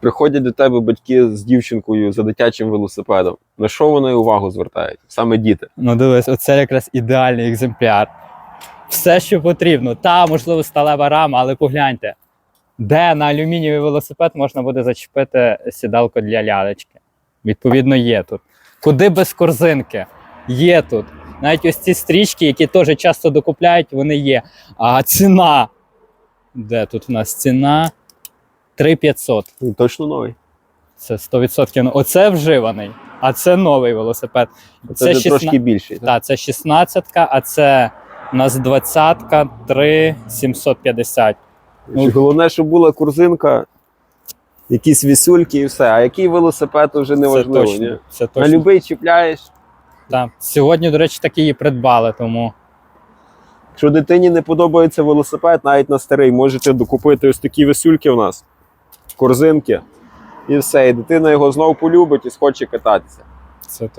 приходять до тебе батьки з дівчинкою за дитячим велосипедом. На що вони увагу звертають? Саме діти. Ну дивись, оце якраз ідеальний екземпляр. Все, що потрібно. Та, можливо, сталева рама, але погляньте, де на алюмінієвий велосипед можна буде зачепити сідалку для лялечки. Відповідно, є тут. Куди без корзинки? Є тут. Навіть ось ці стрічки, які теж часто докупляють, вони є. А ціна. Де тут в нас ціна? 3500. Він точно новий. Це 100%. Ну, Оце вживаний, а це новий велосипед. Це, Це вже 16 трошки більший. так? Так, це 16, а це у нас 20, 3 750. Чи Головне, щоб була корзинка, якісь вісюльки і все. А який велосипед вже не це важливо. точно. Ні? Це На любий чіпляєш. Так. Сьогодні, до речі, такі її придбали, тому Якщо дитині не подобається велосипед, навіть на старий, можете докупити ось такі висюльки в нас, корзинки, і все. І дитина його знов полюбить і схоче кататися. це точно.